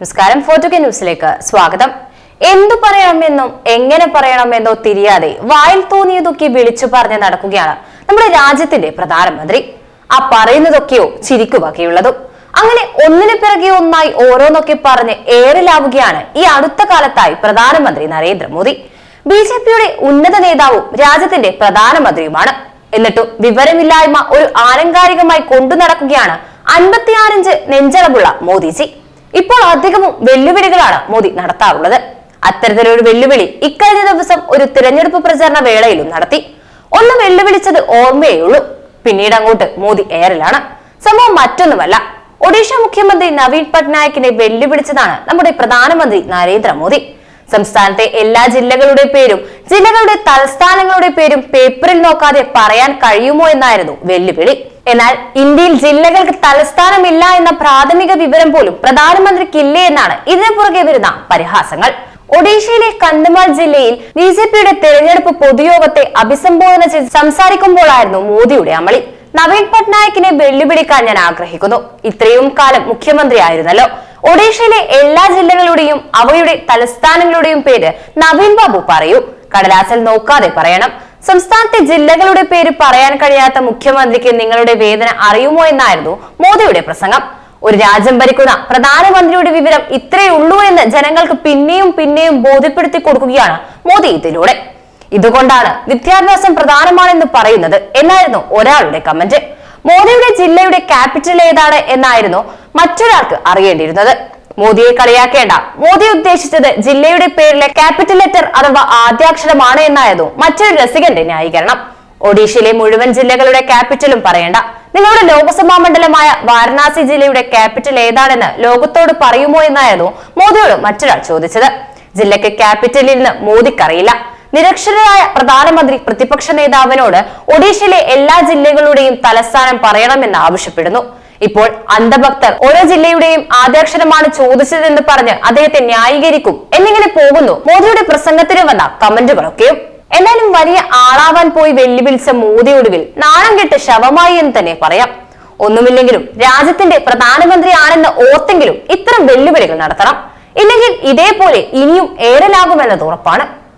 നമസ്കാരം. ഫോർട്ടുകെ ന്യൂസിലേക്ക് സ്വാഗതം. എന്തു പറയണമെന്നും എങ്ങനെ പറയണമെന്നോ തിരിയാതെ വായിൽ തോന്നിയതൊക്കെ വിളിച്ചു പറഞ്ഞ് നടക്കുകയാണ് നമ്മുടെ രാജ്യത്തിന്റെ പ്രധാനമന്ത്രി. ആ പറയുന്നതൊക്കെയോ ചിരിക്കുവകയുള്ളതും അങ്ങനെ ഒന്നിനു പിറകെ ഒന്നായി ഓരോന്നൊക്കെ പറഞ്ഞ് ഏറിലാവുകയാണ് ഈ അടുത്ത കാലത്തായി പ്രധാനമന്ത്രി നരേന്ദ്രമോദി. ബി ജെ പിയുടെ ഉന്നത നേതാവും രാജ്യത്തിന്റെ പ്രധാനമന്ത്രിയുമാണ്. എന്നിട്ടും വിവരമില്ലായ്മ ഒരു ആലങ്കാരികമായി കൊണ്ടു നടക്കുകയാണ് അൻപത്തിയാറിഞ്ച് നെഞ്ചളവുള്ള മോദിജി. ഇപ്പോൾ അധികവും വെല്ലുവിളികളാണ് മോദി നടത്താറുള്ളത്. അത്തരത്തിലൊരു വെല്ലുവിളി ഇക്കഴിഞ്ഞ ദിവസം ഒരു തിരഞ്ഞെടുപ്പ് പ്രചാരണ വേളയിലും നടത്തി. ഒന്ന് വെല്ലുവിളിച്ചത് ഓർമ്മയേ ഉള്ളൂ പിന്നീട് അങ്ങോട്ട് മോദി എയറിലാണ്. സംഭവം മറ്റൊന്നുമല്ല. ഒഡീഷ മുഖ്യമന്ത്രി നവീൻ പട്നായിക്കിനെ വെല്ലുവിളിച്ചതാണ് നമ്മുടെ പ്രധാനമന്ത്രി നരേന്ദ്രമോദി. സംസ്ഥാനത്തെ എല്ലാ ജില്ലകളുടെ പേരും ജില്ലകളുടെ തലസ്ഥാനങ്ങളുടെ പേരും പേപ്പറിൽ നോക്കാതെ പറയാൻ കഴിയുമോ എന്നായിരുന്നു വെല്ലുവിളി. എന്നാൽ ഇന്ത്യയിൽ ജില്ലകൾക്ക് തലസ്ഥാനമില്ല എന്ന പ്രാഥമിക വിവരം പോലും പ്രധാനമന്ത്രിക്കില്ലേ എന്നാണ് ഇതിനു പുറകെ വരുന്ന പരിഹാസങ്ങൾ. ഒഡീഷയിലെ കന്ധമാൽ ജില്ലയിൽ ബി ജെ പിയുടെ തെരഞ്ഞെടുപ്പ് പൊതുയോഗത്തെ അഭിസംബോധന ചെയ്ത് സംസാരിക്കുമ്പോഴായിരുന്നു മോദിയുടെ അമളി. നവീൻ പട്നായിക്കിനെ വെല്ലുവിളിക്കാൻ ഞാൻ ആഗ്രഹിക്കുന്നു. ഇത്രയും കാലം മുഖ്യമന്ത്രിയായിരുന്നല്ലോ. ഒഡീഷയിലെ എല്ലാ ജില്ലകളുടെയും അവയുടെ തലസ്ഥാനങ്ങളുടെയും പേര് നവീൻ ബാബു പറയൂ. കടലാസിൽ നോക്കാതെ പറയണം. സംസ്ഥാനത്തെ ജില്ലകളുടെ പേര് പറയാൻ കഴിയാത്ത മുഖ്യമന്ത്രിക്ക് നിങ്ങളുടെ വേദന അറിയുമോ എന്നായിരുന്നു മോദിയുടെ പ്രസംഗം. ഒരു രാജ്യം ഭരിക്കുന്ന പ്രധാനമന്ത്രിയുടെ വിവരം ഇത്രയേ ഉള്ളൂ എന്ന് ജനങ്ങൾക്ക് പിന്നെയും പിന്നെയും ബോധ്യപ്പെടുത്തി കൊടുക്കുകയാണ് മോദി ഇതിലൂടെ. ഇതുകൊണ്ടാണ് വിദ്യാഭ്യാസം പ്രധാനമാണെന്ന് പറയുന്നത് എന്നായിരുന്നു ഒരാളുടെ കമന്റ്. മോദിയുടെ ജില്ലയുടെ ക്യാപിറ്റൽ ഏതാണ് എന്നായിരുന്നു മറ്റൊരാൾക്ക് അറിയേണ്ടിയിരുന്നത്. മോദിയെ കളിയാക്കേണ്ട. മോദി ഉദ്ദേശിച്ചത് ജില്ലയുടെ പേരിലെ ക്യാപിറ്റൽ ലെറ്റർ അഥവാ ആദ്യാക്ഷരമാണ് എന്നായിരുന്നു മറ്റൊരു രസികന്റെ ന്യായീകരണം. ഒഡീഷയിലെ മുഴുവൻ ജില്ലകളുടെ ക്യാപിറ്റലും പറയേണ്ട. നിങ്ങളുടെ ലോക്സഭാ മണ്ഡലമായ വാരണാസി ജില്ലയുടെ ക്യാപിറ്റൽ ഏതാണെന്ന് ലോകത്തോട് പറയുമോ എന്നായിരുന്നു മോദിയോട് മറ്റൊരാൾ ചോദിച്ചത്. ജില്ലയ്ക്ക് ക്യാപിറ്റലിൽ നിന്ന് മോദിക്കറിയില്ല. നിരക്ഷരരായ പ്രധാനമന്ത്രി പ്രതിപക്ഷ നേതാവിനോട് ഒഡീഷയിലെ എല്ലാ ജില്ലകളുടെയും തലസ്ഥാനം പറയണമെന്ന് ആവശ്യപ്പെടുന്നു. ഇപ്പോൾ അന്ധഭക്തർ ഓരോ ജില്ലയുടെയും ആദ്യാക്ഷരമാണ് ചോദിച്ചതെന്ന് പറഞ്ഞ് അദ്ദേഹത്തെ ന്യായീകരിക്കും. എന്നിങ്ങനെ പോകുന്നു. മോദിയുടെ പ്രസംഗത്തിന് വന്ന കമന്റുകളൊക്കെയും. എന്നാലും വലിയ ആളാവാൻ പോയി വെല്ലുവിളിച്ച മോദി ഒടുവിൽ നാണം കെട്ട് ശവമായി എന്ന് തന്നെ പറയാം. ഒന്നുമില്ലെങ്കിലും രാജ്യത്തിന്റെ പ്രധാനമന്ത്രി ആണെന്ന് ഓർത്തെങ്കിലും ഇത്തരം വെല്ലുവിളികൾ നടത്തണം. ഇല്ലെങ്കിൽ ഇതേപോലെ ഇനിയും ഏറെ ഏറലാകുമെന്നത് ഉറപ്പാണ്.